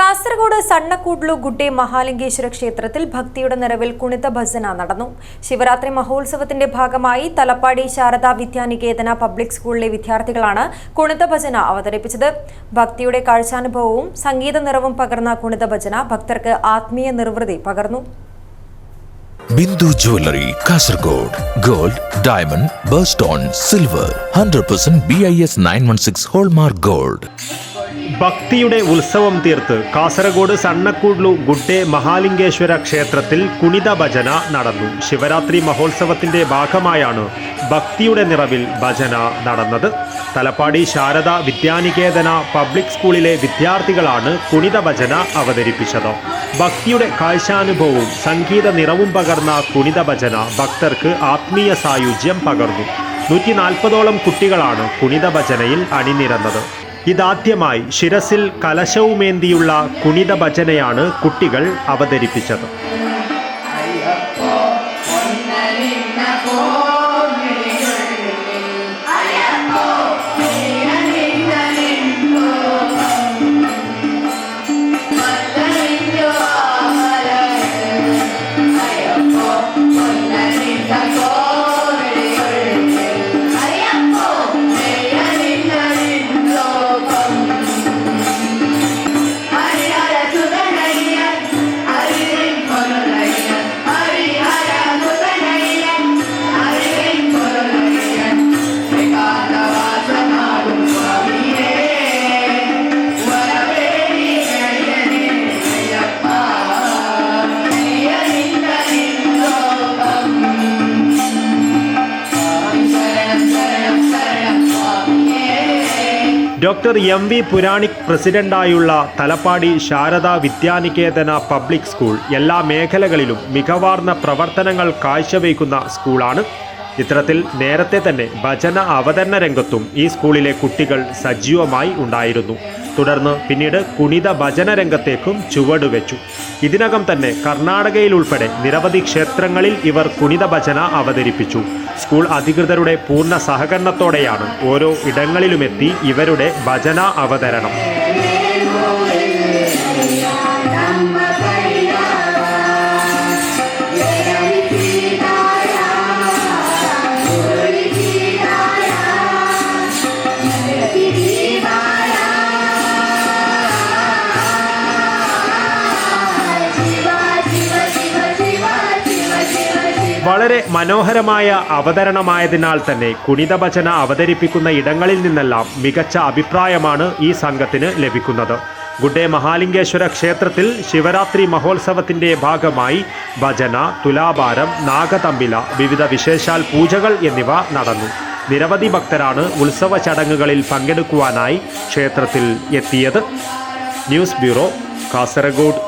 കാസർഗോഡ് സണ്ണക്കൂട്ലു ഗുഡ്ഡെ മഹാലിംഗേശ്വര ക്ഷേത്രത്തിൽ ഭക്തിയുടെ നിറവിൽ കുണിത ഭജന നടന്നു. ശിവരാത്രി മഹോത്സവത്തിന്റെ ഭാഗമായി തലപ്പാടി ശാരദാ വിദ്യാനികേതന പബ്ലിക് സ്കൂളിലെ വിദ്യാർത്ഥികളാണ് കുണിത ഭജന അവതരിപ്പിച്ചത്. ഭക്തിയുടെ കാഴ്ചാനുഭവവും സംഗീത നിറവും പകർന്ന കുണിത ഭജന ഭക്തർക്ക് ആത്മീയ നിർവൃതി പകർന്നു. Bindu jewellery Kasaragod gold diamond birthstone silver hundred percent B I S nine one six hallmark gold. ഭക്തിയുടെ ഉത്സവം തീർത്ത് കാസർഗോഡ് സണ്ണക്കൂഡ്ലു ഗുഡ്ഡെ മഹാലിംഗേശ്വര ക്ഷേത്രത്തിൽ കുണിത ഭജന നടന്നു. ശിവരാത്രി മഹോത്സവത്തിന്റെ ഭാഗമായാണ് ഭക്തിയുടെ നിറവിൽ ഭജന നടന്നത്. തലപ്പാടി ശാരദ വിദ്യാനികേതന പബ്ലിക് സ്കൂളിലെ വിദ്യാർത്ഥികളാണ് കുണിത ഭജന അവതരിപ്പിച്ചത്. ഭക്തിയുടെ കാഴ്ചാനുഭവവും സംഗീത നിറവും പകർന്ന കുണിത ഭജന ഭക്തർക്ക് ആത്മീയ സായുജ്യം പകർന്നു. നൂറ്റി നാൽപ്പതോളം കുട്ടികളാണ് കുണിത ഭജനയിൽ അണിനിരന്നത്. ഇതാദ്യമായി ശിരസിൽ കലശവുമേന്തിയുള്ള കുണിത ഭജനയാണ് കുട്ടികൾ അവതരിപ്പിച്ചത്. ഡോക്ടർ എം വി പുരാണിക് പ്രസിഡന്റായുള്ള തലപ്പാടി ശാരദാ വിദ്യാനികേതന പബ്ലിക് സ്കൂൾ എല്ലാ മേഖലകളിലും മികവാർന്ന പ്രവർത്തനങ്ങൾ കാഴ്ചവെക്കുന്ന സ്കൂളാണ്. ഇത്തരത്തിൽ നേരത്തെ തന്നെ ഭജന അവതരണ രംഗത്തും ഈ സ്കൂളിലെ കുട്ടികൾ സജീവമായി ഉണ്ടായിരുന്നു. തുടർന്ന് പിന്നീട് കുണിത ഭജന രംഗത്തേക്കും ചുവടുവെച്ചു. ഇതിനകം തന്നെ കർണാടകയിൽ ഉൾപ്പെടെ നിരവധി ക്ഷേത്രങ്ങളിൽ ഇവർ കുണിത ഭജന അവതരിപ്പിച്ചു. സ്കൂൾ അധികൃതരുടെ പൂർണ സഹകരണത്തോടെയാണ് ഓരോ ഇടങ്ങളിലുമെത്തി ഇവരുടെ ഭജന അവതരണം. വളരെ മനോഹരമായ അവതരണമായതിനാൽ തന്നെ കുണിത ഭജന അവതരിപ്പിക്കുന്ന ഇടങ്ങളിൽ നിന്നെല്ലാം മികച്ച അഭിപ്രായമാണ് ഈ സംഘത്തിന് ലഭിക്കുന്നത്. ഗുഡേ മഹാലിംഗേശ്വര ക്ഷേത്രത്തിൽ ശിവരാത്രി മഹോത്സവത്തിന്റെ ഭാഗമായി ഭജന തുലാഭാരം നാഗതമ്പില വിവിധ വിശേഷാൽ പൂജകൾ എന്നിവ നടന്നു. നിരവധി ഭക്തരാണ് ഉത്സവ ചടങ്ങുകളിൽ പങ്കെടുക്കുവാനായി ക്ഷേത്രത്തിൽ എത്തിയത്. News bureau Kasaragod.